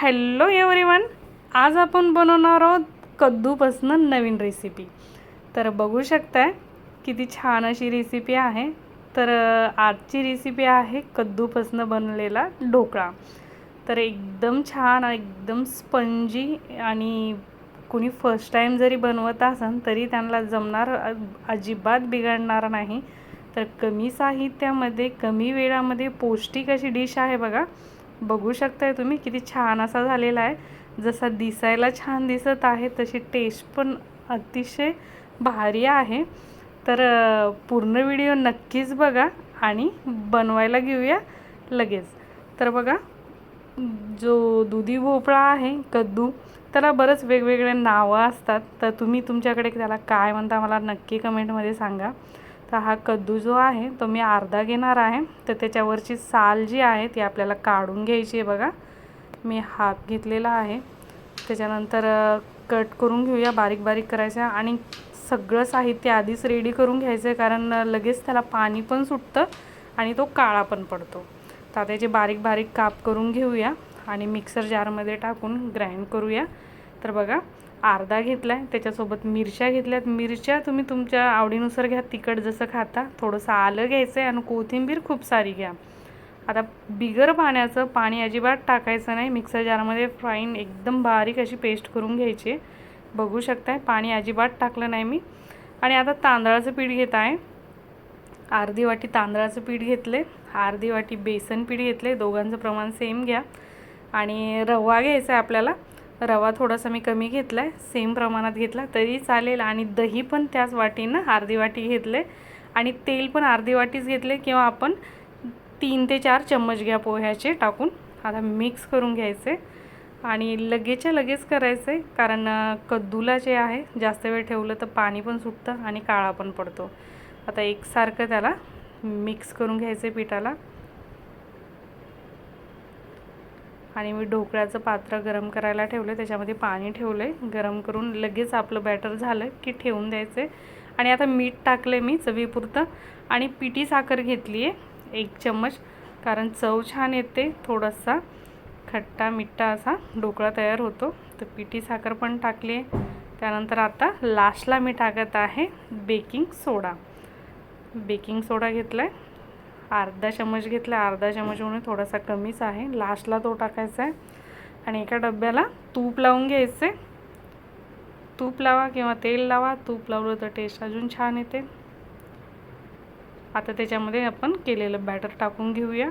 Hello everyone आज आपण बनवणार आहोत कद्दूपासनं नवीन रेसिपी तर बघू शकताय किती छान अशी रेसिपी आहे. तर आजची रेसिपी आहे कद्दूपासनं बनलेला ढोकळा. तर एकदम छान एकदम स्पंजी आणि कुणी फर्स्ट टाईम जरी बनवत असन तरी त्यांना जमणार अजिबात बिघडणार नाही. तर कमी साहित्यामध्ये कमी वेळामध्ये पौष्टिक अशी डिश आहे बघा. बघू शकताय तुम्ही किती छान असा झालेला आहे. जसा दिसायला छान दिसत आहे तशी टेस्ट पण अतिशय भारी आहे. तर पूर्ण व्हिडिओ नक्कीच बघा आणि बनवायला घेऊया लगेच. तर बघा जो दुधी भोपळा आहे कद्दू त्याला बरंच वेगवेगळे नावं असतात. तर तुम्ही तुमच्याकडे त्याला काय म्हणता मला नक्की कमेंटमध्ये सांगा. तर हा कद्दू जो आहे तो मी अर्धा घेणार आहे. तर त्याच्यावरची साल जी आहे ती आपल्याला काढून घ्यायची आहे बघा. मी हाफ घेतलेला आहे. त्याच्यानंतर कट करून घेऊया बारीक बारीक करायचं. आणि सगळं साहित्य आधीच रेडी करून घ्यायचं आहे कारण लगेच त्याला पाणी पण सुटतं आणि तो काळा पण पडतो. तर त्याचे बारीक बारीक काप करून घेऊया आणि मिक्सर जारमध्ये टाकून ग्राइंड करूया. तर बघा अर्धा घेतला आहे त्याच्यासोबत मिरच्या घेतल्यात. मिरच्या तुम्ही तुमच्या आवडीनुसार घ्या. तिखट जसं खाता. थोडंसं आलं घ्यायचं आहे आणि कोथिंबीर खूप सारी घ्या. आता बिगर पाण्याचं पाणी अजिबात टाकायचं नाही. मिक्सर जारमध्ये फ्राईन एकदम बारीक अशी पेस्ट करून घ्यायची. आहे. बघू शकताय पाणी अजिबात टाकलं नाही मी. आणि आता तांदळाचं पीठ घेत आहे. अर्धी वाटी तांदळाचं पीठ घेतले अर्धी वाटी बेसन पीठ घेतले दोघांचं प्रमाण सेम घ्या. आणि रवा घ्यायचा आहे आपल्याला. रवा थोडासा मी कमी घेतला आहे सेम प्रमाणात घेतला तरी चालेल. आणि दही पण त्याच वाटीनं अर्धी वाटी घेतले आणि तेल पण अर्धी वाटीच घेतले किंवा आपण तीन ते चार चम्मच घ्या पोह्याचे टाकून. आता मिक्स करून घ्यायचे आणि लगेचच्या लगेच करायचे कारण कद्दूला जे आहे जास्त वेळ ठेवलं तर पाणी पण सुटतं आणि काळा पण पडतो. आता एकसारखं त्याला मिक्स करून घ्यायचं पिठाला. आणि मी ढोकळ्याचं पात्र गरम करायला ठेवलं त्याच्यामध्ये पाणी ठेवलं आहे गरम करून लगेच आपलं बॅटर झालं की ठेवून द्यायचं आहे आणि आता मीठ टाकलं आहे मी चवीपुरतं. आणि पिठी साखर घेतली आहे एक चम्मच. कारण चव छान येते. थोडासा खट्टा मिठ्ठा असा ढोकळा तयार होतो. तर पिठी साखर पण टाकली आहे त्यानंतर आता लास्टला मी टाकत आहे बेकिंग सोडा बेकिंग सोडा घेतला आहे अर्धा चम्मच घेतला अर्धा चमच म्हणून थोडासा कमीच आहे. लास्टला तो टाकायचा आहे. आणि एका डब्याला तूप लावून घ्यायचं. तूप लावा किंवा तेल लावा. तूप लावलं तर टेस्ट अजून छान येते. आता त्याच्यामध्ये आपण केलेलं बॅटर टाकून घेऊया.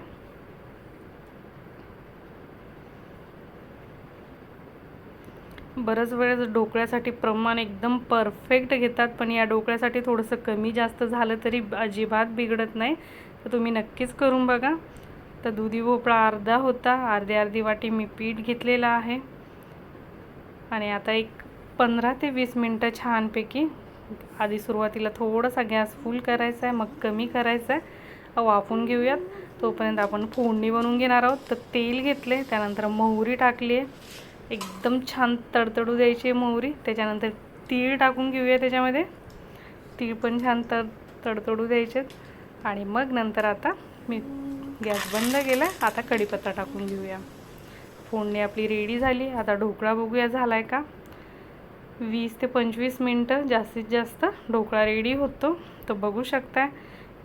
बरंच वेळेस ढोकळ्यासाठी प्रमाण एकदम परफेक्ट घेतात पण या ढोकळ्यासाठी थोडंसं कमी जास्त झालं तरी अजिबात बिघडत नाही. तर तुम्ही नक्कीच करून बघा. तर दुधी भोपळा अर्धा होता अर्धी अर्धी वाटी मी पीठ घेतलेलं आहे. आणि आता एक पंधरा ते वीस मिनटं छानपैकी आधी सुरुवातीला थोडासा गॅस फुल करायचा आहे मग कमी करायचा आहे. वाफून घेऊयात. तोपर्यंत आपण फोडणी बनवून घेणार आहोत. तर तेल घेतले त्यानंतर मोहरी टाकली आहे. एकदम छान तडतडू द्यायची आहे मोहरी. त्याच्यानंतर तीळ टाकून घेऊया त्याच्यामध्ये. तीळ पण छान तड तडतडू द्यायचेत. आणि मग नंतर आता मी गॅस बंद केला. आता कढीपत्ता टाकून घेऊया. फोडणी आपली रेडी झाली. आता ढोकळा बघूया झाला आहे का? वीस ते पंचवीस मिनटं जास्तीत जास्त ढोकळा रेडी होतो. तर बघू शकताय.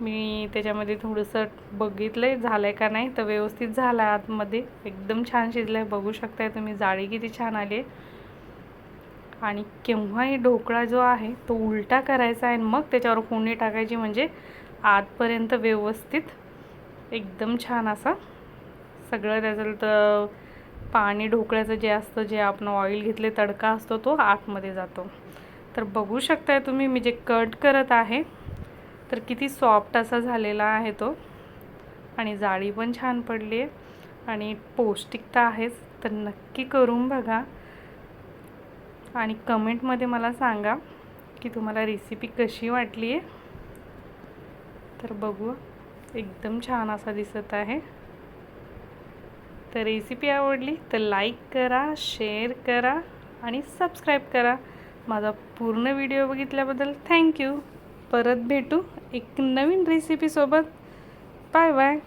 मी त्याच्यामध्ये थोडंसं बघितलं आहे झालं आहे का नाही. तर व्यवस्थित झालं आहे आतमध्ये. एकदम छान शिजलं आहे बघू शकताय तुम्ही. जाळी किती छान आली आहे. आणि केव्हाही ढोकळा जो आहे तो उलटा करायचा आहे आणि मग त्याच्यावर फोडणी टाकायची म्हणजे आतपर्यंत व्यवस्थित एकदम छान असा. सगळं त्याचं तर पाणी ढोकळ्याचं जे असतं जे आपण ऑइल घेतले तडका असतो तो आतमध्ये जातो. तर बघू शकताय तुम्ही मी जे कट करत आहे तर किती सॉफ्ट असा झालेला आहे तो. आणि जाळी पण छान पडली आहे. आणि पौष्टिकता आहेच तर नक्की करून बघा. आणि कमेंटमध्ये मला सांगा की तुम्हाला रेसिपी कशी वाटली आहे तर बघू. एकदम छान असा दिसत आहे. तर रेसिपी आवडली तर लाईक करा शेअर करा आणि सबस्क्राईब करा. माझा पूर्ण व्हिडिओ बघितल्याबद्दल थँक्यू परत भेटू एक नवीन रेसिपीसोबत बाय बाय